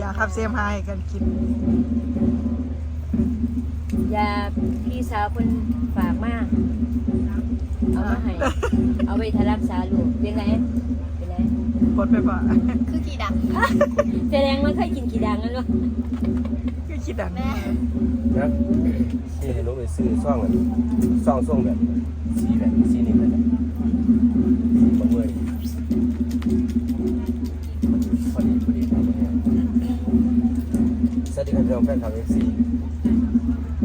ยาทับเซมไฮกันกิน ยาพี่สาวคนฝากมากเอามาให้เอาไปทารักษาลูกเป็นไงเป็นไงปดไปบ่คือกี่ดังแสดงว่าเคยกินกี่ดังกันวะคือกี่ดังแม่นะนี่รู้ไปซื้อซ่องกันซ่องซ่องแบบสีแบบสีนี้แบบ พื่อนเราแฟนคลับเอฟซี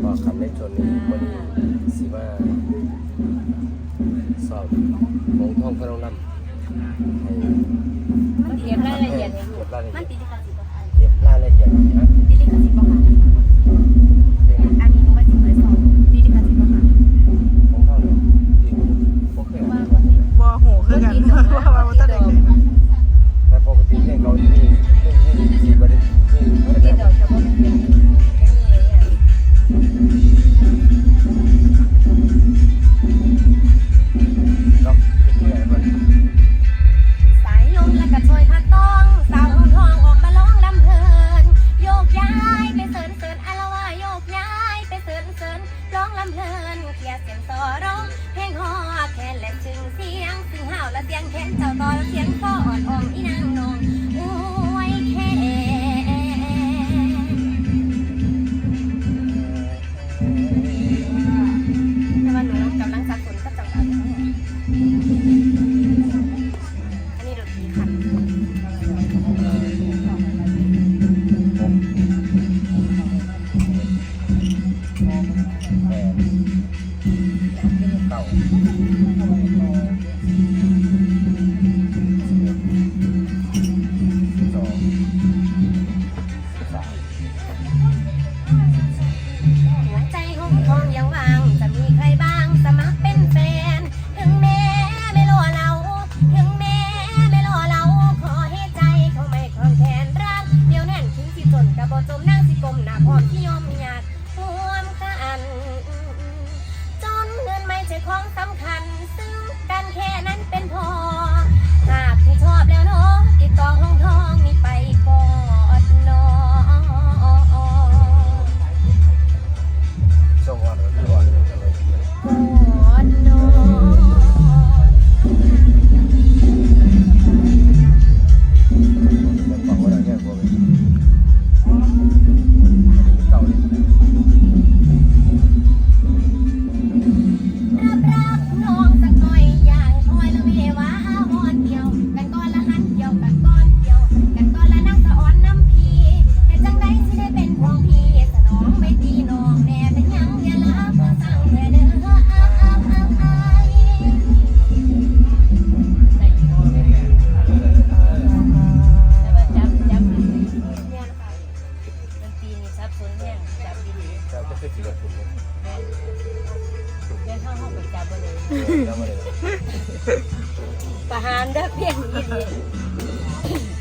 บอกคำในชนนี้วันนี้สีมาสอบมงท้องพระองค์นมันติดรายละเอียดมันติดลิขสิทธิ์ค่ะเก็บรายละเอียดนะติดลิขสิทธิ์ค่ะอันนี้มันติดเลยสองติดลิขสิทธิ์ค่ะมงท่อวกเคยบ่หูคือกัน Vào So now. จะคือสิบกว่ถุงเลยเดิเข้าห้องประจำไปเลยไว้เลยประหารเด้อเพียงอีก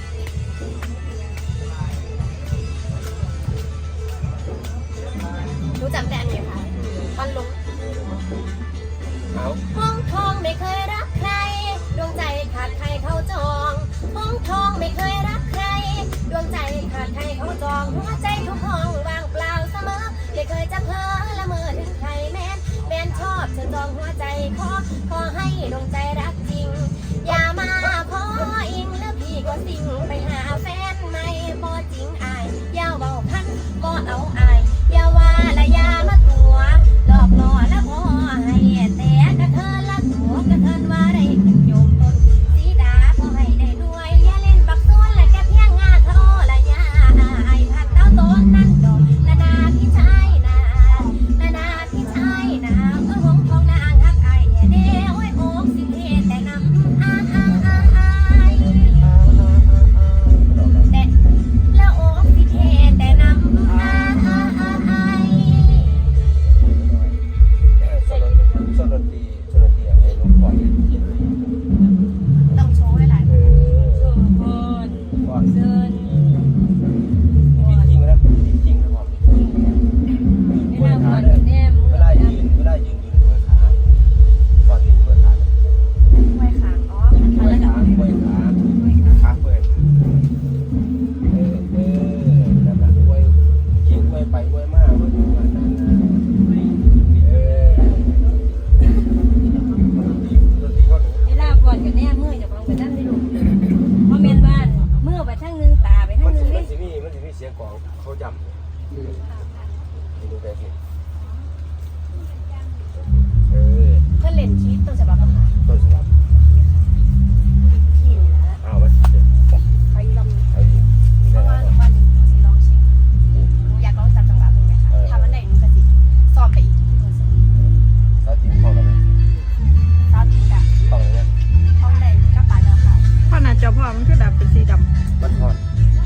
จ้าพ่อมันคือดับเป็นสีดำมันทอด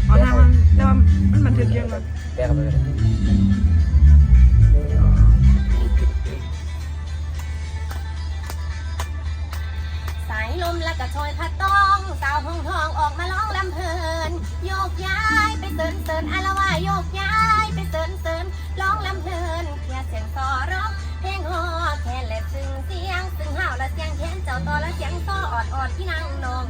อ๋อทำมันแต่ว่ามันมันทึกเยอะมากแกเข้ไปเลยสายลมและกระชอยพัดต้องสาวหองทองออกมาร้องลำเพลิน โยกย้ายไปเตินเตินอารวาโยกย้ายไปเตินเตินร้องลำเพลินแค่เสียงต่อร้องเพลงฮอแค่แหละซึ่งเสียงซึ่งห้าและเสียงแขนเจ้าต่อและเสียงซอออดออดที่นางนอง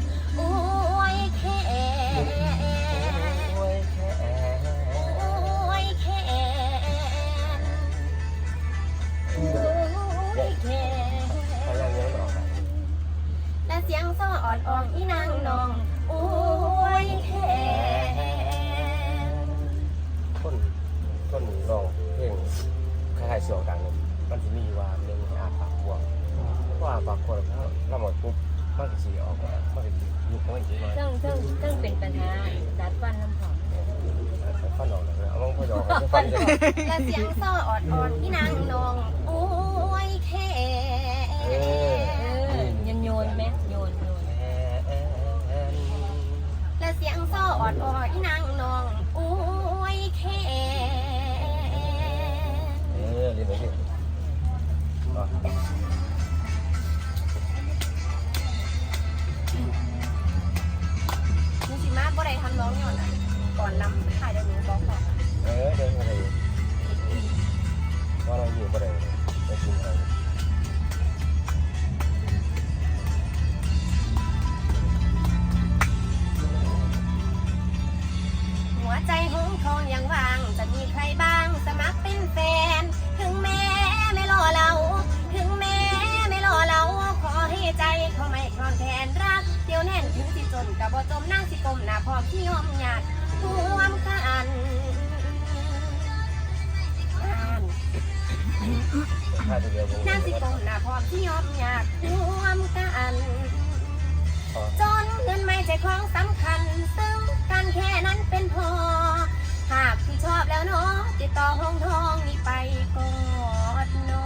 ก่อนเะเสียงซ้ออดอ่อนพี่นางนอง โอ้ยแค่เออยันโยนไหมโยนโยนและเสียงซ้ออดอ่อนพี่นางนอง น่าสิกองหน้าพรอที่ยอมอยากร่วมกัน จนเงินไม่ใช่ของสำคัญ ซึ่งกันแค่นั้นเป็นพอ หากที่ชอบแล้วเนาะติดต่อห้องทองนี่ไปกอดเนาะ